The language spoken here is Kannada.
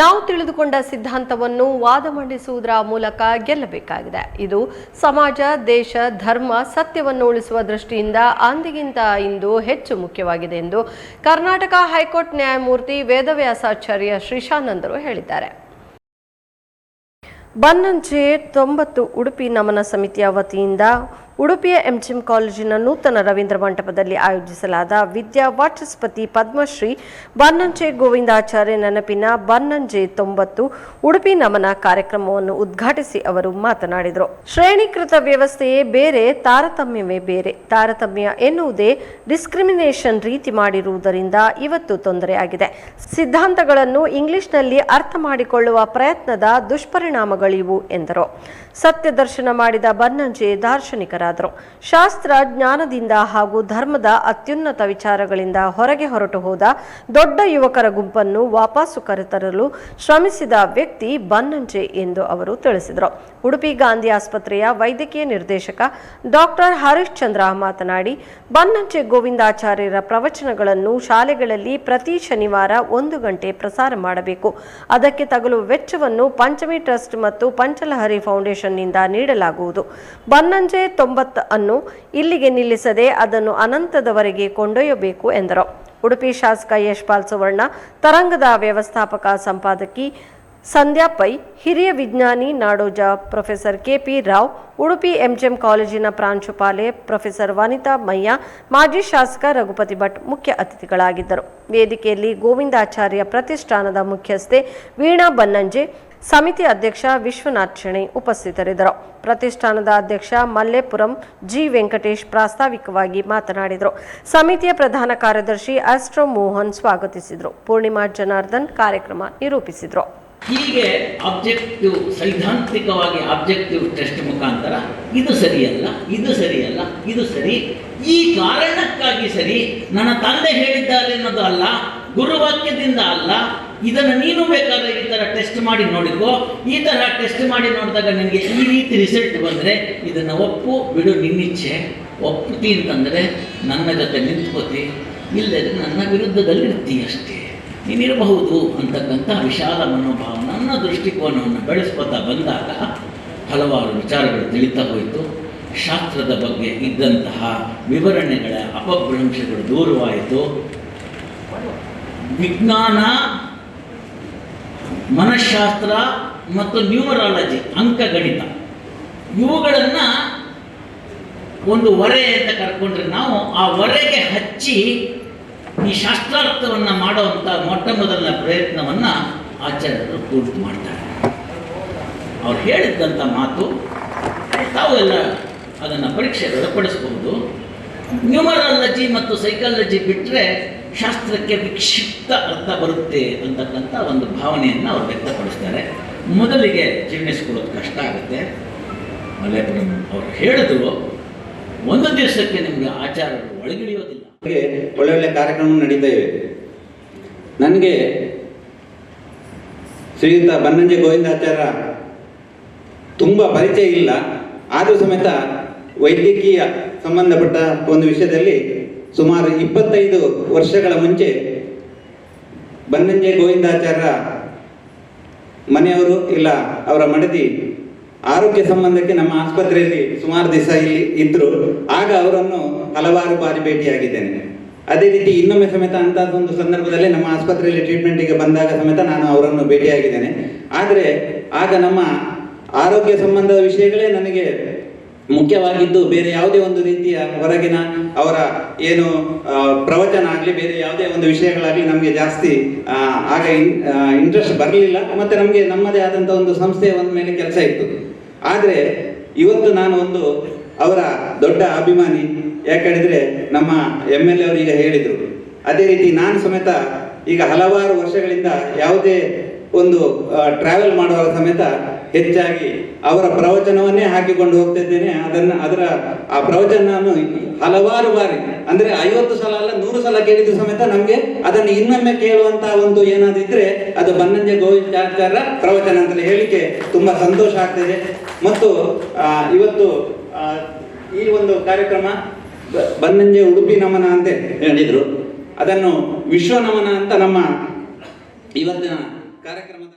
ನಾವು ತಿಳಿದುಕೊಂಡ ಸಿದ್ಧಾಂತವನ್ನು ವಾದ ಮಂಡಿಸುವುದರ ಮೂಲಕ ಗೆಲ್ಲಬೇಕಾಗಿದೆ. ಇದು ಸಮಾಜ, ದೇಶ, ಧರ್ಮ ಸತ್ಯವನ್ನು ಉಳಿಸುವ ದೃಷ್ಟಿಯಿಂದ ಅಂದಿಗಿಂತ ಇಂದು ಹೆಚ್ಚು ಮುಖ್ಯವಾಗಿದೆ ಎಂದು ಕರ್ನಾಟಕ ಹೈಕೋರ್ಟ್ ನ್ಯಾಯಮೂರ್ತಿ ವೇದವ್ಯಾಸಾಚಾರ್ಯ ಶ್ರೀಶಾನಂದರು ಹೇಳಿದ್ದಾರೆ. ಬನ್ನಂಚೆ ತೊಂಬತ್ತು ಉಡುಪಿ ನಮನ ಸಮಿತಿಯ ವತಿಯಿಂದ ಉಡುಪಿಯ ಎಂಜಿಎಂ ಕಾಲೇಜಿನ ನೂತನ ರವೀಂದ್ರ ಮಂಟಪದಲ್ಲಿ ಆಯೋಜಿಸಲಾದ ವಿದ್ಯಾ ವಾಚಸ್ಪತಿ ಪದ್ಮಶ್ರೀ ಬನ್ನಂಜೆ ಗೋವಿಂದಾಚಾರ್ಯ ನೆನಪಿನ ಬನ್ನಂಜೆ ತೊಂಬತ್ತು ಉಡುಪಿ ನಮನ ಕಾರ್ಯಕ್ರಮವನ್ನು ಉದ್ಘಾಟಿಸಿ ಅವರು ಮಾತನಾಡಿದರು. ಶ್ರೇಣೀಕೃತ ವ್ಯವಸ್ಥೆಯೇ ಬೇರೆ, ತಾರತಮ್ಯವೇ ಬೇರೆ. ತಾರತಮ್ಯ ಎನ್ನುವುದೇ ಡಿಸ್ಕ್ರಿಮಿನೇಷನ್ ರೀತಿ ಮಾಡಿರುವುದರಿಂದ ಇವತ್ತು ತೊಂದರೆಯಾಗಿದೆ ಸಿದ್ಧಾಂತಗಳನ್ನು ಇಂಗ್ಲಿಷ್ನಲ್ಲಿ ಅರ್ಥ ಮಾಡಿಕೊಳ್ಳುವ ಪ್ರಯತ್ನದ ದುಷ್ಪರಿಣಾಮಗಳಿವು, ಎಂದರು. ಸತ್ಯ ದರ್ಶನ ಮಾಡಿದ ಬನ್ನಂಜೆ ಶಾಸ್ತ್ರ, ಜ್ಞಾನದಿಂದ ಹಾಗೂ ಧರ್ಮದ ಅತ್ಯುನ್ನತ ವಿಚಾರಗಳಿಂದ ಹೊರಗೆ ಹೊರಟು ಹೋದ ದೊಡ್ಡ ಯುವಕರ ಗುಂಪನ್ನು ವಾಪಸ್ಸು ಕರೆತರಲು ಶ್ರಮಿಸಿದ ವ್ಯಕ್ತಿ ಬನ್ನಂಜೆ ಎಂದು ಅವರು ತಿಳಿಸಿದರು. ಉಡುಪಿ ಗಾಂಧಿ ಆಸ್ಪತ್ರೆಯ ವೈದ್ಯಕೀಯ ನಿರ್ದೇಶಕ ಡಾಕ್ಟರ್ ಹರೀಶ್ ಚಂದ್ರ ಮಾತನಾಡಿ, ಬನ್ನಂಜೆ ಗೋವಿಂದಾಚಾರ್ಯರ ಪ್ರವಚನಗಳನ್ನು ಶಾಲೆಗಳಲ್ಲಿ ಪ್ರತಿ ಶನಿವಾರ ಒಂದು ಗಂಟೆ ಪ್ರಸಾರ ಮಾಡಬೇಕು. ಅದಕ್ಕೆ ತಗಲುವ ವೆಚ್ಚವನ್ನು ಪಂಚಮಿ ಟ್ರಸ್ಟ್ ಮತ್ತು ಪಂಚಲಹರಿ ಫೌಂಡೇಶನ್ನಿಂದ ನೀಡಲಾಗುವುದು. ಬನ್ನಂಜೆ ತೊಂಬತ್ತು ಅನ್ನು ಇಲ್ಲಿಗೆ ನಿಲ್ಲಿಸದೆ ಅದನ್ನು ಅನಂತದವರೆಗೆ ಕೊಂಡೊಯ್ಯಬೇಕು ಎಂದರು. ಉಡುಪಿ ಶಾಸಕ ಯಶ್ಪಾಲ್ ಸುವರ್ಣ, ತರಂಗದ ವ್ಯವಸ್ಥಾಪಕ ಸಂಪಾದಕಿ ಸಂಧ್ಯಾ ಪೈ, ಹಿರಿಯ ವಿಜ್ಞಾನಿ Nadoja professor KP Rao, Udupi MGM ಕಾಲೇಜಿನ ಪ್ರಾಂಶುಪಾಲೆ ಪ್ರೊಫೆಸರ್ ವನಿತಾ ಮಯ್ಯ ಮಾಜಿ ಶಾಸಕ ರಘುಪತಿ ಭಟ್ ಮುಖ್ಯ ಅತಿಥಿಗಳಾಗಿದ್ದರು. ವೇದಿಕೆಯಲ್ಲಿ ಗೋವಿಂದಾಚಾರ್ಯ ಪ್ರತಿಷ್ಠಾನದ ಮುಖ್ಯಸ್ಥೆ ವೀಣಾ ಬನ್ನಂಜೆ ಸಮಿತಿ ಅಧ್ಯಕ್ಷ ವಿಶ್ವನಾಥ್ ಶೆಣೆ ಉಪಸ್ಥಿತರಿದ್ದರು. ಪ್ರತಿಷ್ಠಾನದ ಅಧ್ಯಕ್ಷ ಮಲ್ಲೇಪುರಂ ಜಿ ವೆಂಕಟೇಶ್ ಪ್ರಾಸ್ತಾವಿಕವಾಗಿ ಮಾತನಾಡಿದರು. ಸಮಿತಿಯ ಪ್ರಧಾನ ಕಾರ್ಯದರ್ಶಿ ಅಸ್ಟ್ರೋ ಮೋಹನ್ ಸ್ವಾಗತಿಸಿದರು. ಪೂರ್ಣಿಮಾ ಜನಾರ್ದನ್ ಕಾರ್ಯಕ್ರಮ ನಿರೂಪಿಸಿದರು. ಹೀಗೆ ಆಬ್ಜೆಕ್ಟಿವ್ ಸೈದ್ಧಾಂತಿಕವಾಗಿ ಆಬ್ಜೆಕ್ಟಿವ್ ಟೆಸ್ಟ್ ಮುಖಾಂತರ ಇದು ಸರಿಯಲ್ಲ ಇದು ಸರಿಯಲ್ಲ, ಇದು ಸರಿ, ಈ ಕಾರಣಕ್ಕಾಗಿ ಸರಿ, ನನ್ನ ತಂದೆ ಹೇಳಿದ್ದಾರೆ ಅನ್ನೋದು ಅಲ್ಲ, ಗುರುವಾಕ್ಯದಿಂದ ಅಲ್ಲ ಇದನ್ನು ನೀನು ಬೇಕಾದ್ರೆ ಈ ಥರ ಟೆಸ್ಟ್ ಮಾಡಿ ನೋಡಿಕೋ ಈ ಥರ ಟೆಸ್ಟ್ ಮಾಡಿ ನೋಡಿದಾಗ ನಿನಗೆ ಈ ರೀತಿ ರಿಸಲ್ಟ್ ಬಂದರೆ ಇದನ್ನು ಒಪ್ಪು ಬಿಡು ನಿನ್ನಿಚ್ಛೆ. ಒಪ್ಪುತ್ತಿ ಅಂತಂದರೆ ನನ್ನ ಜೊತೆ ನಿಂತ್ಕೋತಿ ಇಲ್ಲದೆ ನನ್ನ ವಿರುದ್ಧದಲ್ಲಿ ಇರ್ತೀಯ ಅಷ್ಟೇ ನೀನಿರಬಹುದು ಅಂತಕ್ಕಂಥ ವಿಶಾಲ ಮನೋಭಾವ ನನ್ನ ದೃಷ್ಟಿಕೋನವನ್ನು ಬೆಳೆಸ್ಕೋತಾ ಬಂದಾಗ ಹಲವಾರು ವಿಚಾರಗಳು ತಿಳಿತಾ ಹೋಯಿತು. ಶಾಸ್ತ್ರದ ಬಗ್ಗೆ ಇದ್ದಂತಹ ವಿವರಣೆಗಳ ಅಪಭ್ರಂಶಗಳು ದೂರವಾಯಿತು. ವಿಜ್ಞಾನ ಮನಃಶಾಸ್ತ್ರ ಮತ್ತು ನ್ಯೂಮರಾಲಜಿ, ಅಂಕಗಣಿತ. ಇವುಗಳನ್ನು ಒಂದು ಹೊರೆ ಅಂತ ಕರ್ಕೊಂಡ್ರೆ ನಾವು ಆ ಹೊರೆಗೆ ಹಚ್ಚಿ ಈ ಶಾಸ್ತ್ರಾರ್ಥವನ್ನು ಮಾಡುವಂಥ ಮೊಟ್ಟ ಮೊದಲನ ಪ್ರಯತ್ನವನ್ನು ಆಚಾರ್ಯರು ಪೂರ್ತಿ ಮಾಡ್ತಾರೆ. ಅವ್ರು ಹೇಳಿದ್ದಂಥ ಮಾತು ತಾವು ಎಲ್ಲ ಅದನ್ನು ಪರೀಕ್ಷೆಗೆ ಒಳಪಡಿಸಬಹುದು. ನ್ಯೂಮರಾಲಜಿ ಮತ್ತು ಸೈಕಾಲಜಿ ಬಿಟ್ಟರೆ ಶಾಸ್ತ್ರಕ್ಕೆ ವಿಕ್ಷಿಪ್ತ ಅರ್ಥ ಬರುತ್ತೆ ಅಂತಕ್ಕಂಥ ಒಂದು ಭಾವನೆಯನ್ನು ಅವರು ವ್ಯಕ್ತಪಡಿಸ್ತಾರೆ. ಮೊದಲಿಗೆ ಜೀರ್ಣಿಸ್ಕೊಳ್ಳೋದು ಕಷ್ಟ ಆಗುತ್ತೆ. ಮಲ್ಲೇಪುರಂ ಅವರು ಹೇಳಿದ್ರು, ಒಂದು ದಿವಸಕ್ಕೆ ನಿಮಗೆ ಆಚಾರಗಳು ಒಳಗಿಳಿಯೋದಿಲ್ಲ. ಒಳ್ಳೆ ಒಳ್ಳೆ ಕಾರ್ಯಕ್ರಮ ನಡೀತಾ ಇವೆ. ನನಗೆ ಶ್ರೀಯುತ ಬನ್ನಂಜೆ ಗೋವಿಂದಾಚಾರ್ಯ ತುಂಬ ಪರಿಚಯ ಇಲ್ಲ. ಆದರೂ ಸಮೇತ ವೈದ್ಯಕೀಯ ಸಂಬಂಧಪಟ್ಟ ಒಂದು ವಿಷಯದಲ್ಲಿ ಸುಮಾರು ಇಪ್ಪತ್ತೈದು ವರ್ಷಗಳ ಮುಂಚೆ ಬನ್ನಂಜೆ ಗೋವಿಂದಾಚಾರ್ಯ ಮನೆಯವರು ಇಲ್ಲ, ಅವರ ಮಡದಿ ಆರೋಗ್ಯ ಸಂಬಂಧಕ್ಕೆ ನಮ್ಮ ಆಸ್ಪತ್ರೆಯಲ್ಲಿ ಸುಮಾರು ದಿವಸ ಇಲ್ಲಿ ಇದ್ರು. ಆಗ ಅವರನ್ನು ಹಲವಾರು ಬಾರಿ ಭೇಟಿಯಾಗಿದ್ದೇನೆ. ಅದೇ ರೀತಿ ಇನ್ನೊಮ್ಮೆ ಸಮೇತ ಅಂತ ಒಂದು ಸಂದರ್ಭದಲ್ಲಿ ನಮ್ಮ ಆಸ್ಪತ್ರೆಯಲ್ಲಿ ಟ್ರೀಟ್ಮೆಂಟಿಗೆ ಬಂದಾಗ ಸಮೇತ ನಾನು ಅವರನ್ನು ಭೇಟಿಯಾಗಿದ್ದೇನೆ. ಆದರೆ, ಆಗ ನಮ್ಮ ಆರೋಗ್ಯ ಸಂಬಂಧದ ವಿಷಯಗಳೇ ನನಗೆ ಮುಖ್ಯವಾಗಿದ್ದು ಬೇರೆ ಯಾವುದೇ ಒಂದು ರೀತಿಯ ಹೊರಗಿನ ಅವರ ಏನು ಪ್ರವಚನ ಆಗಲಿ, ಬೇರೆ ಯಾವುದೇ ಒಂದು ವಿಷಯಗಳಾಗಲಿ ನಮಗೆ ಜಾಸ್ತಿ ಆಗ ಇಂಟ್ರೆಸ್ಟ್ ಬರಲಿಲ್ಲ. ಮತ್ತೆ ನಮಗೆ ನಮ್ಮದೇ ಆದಂಥ ಒಂದು ಸಂಸ್ಥೆಯ ಒಂದು ಮೇಲೆ ಕೆಲಸ ಇತ್ತು. ಆದರೆ ಇವತ್ತು ನಾನು ಒಂದು ಅವರ ದೊಡ್ಡ ಅಭಿಮಾನಿ, ಯಾಕಂದರೆ ನಮ್ಮ ಎಂ ಎಲ್ ಅವರು ಈಗ ಹೇಳಿದರು. ಅದೇ ರೀತಿ ನಾನು ಸಮೇತ ಈಗ ಹಲವಾರು ವರ್ಷಗಳಿಂದ ಯಾವುದೇ ಒಂದು ಟ್ರಾವೆಲ್ ಮಾಡುವಾಗ ಸಮೇತ ಹೆಚ್ಚಾಗಿ ಅವರ ಪ್ರವಚನವನ್ನೇ ಹಾಕಿಕೊಂಡು ಹೋಗ್ತಿದ್ದೇನೆ. ಅದನ್ನ, ಅದರ ಆ ಪ್ರವಚನ ನಾನು ಹಲವಾರು ಬಾರಿ, ಅಂದ್ರೆ ಐವತ್ತು ಸಲ ಅಲ್ಲ, ನೂರು ಸಲ ಕೇಳಿದ ಸಮೇತ ನಮ್ಗೆ ಅದನ್ನು ಇನ್ನೊಮ್ಮೆ ಕೇಳುವಂತ ಒಂದು ಏನಾದಿದ್ರೆ ಅದು ಬನ್ನಂಜೆ ಗೋವಿಂದಾಚಾರ್ಯರ ಪ್ರವಚನ ಅಂತ ಹೇಳಿಕೆ ತುಂಬಾ ಸಂತೋಷ ಆಗ್ತದೆ. ಮತ್ತು ಇವತ್ತು ಈ ಒಂದು ಕಾರ್ಯಕ್ರಮ ಬನ್ನಂಜೆ ಉಡುಪಿ ನಮನ ಅಂತ ಹೇಳಿದ್ರು. ಅದನ್ನು ವಿಶ್ವ ನಮನ ಅಂತ ನಮ್ಮ ಇವತ್ತಿನ ಕಾರ್ಯಕ್ರಮದ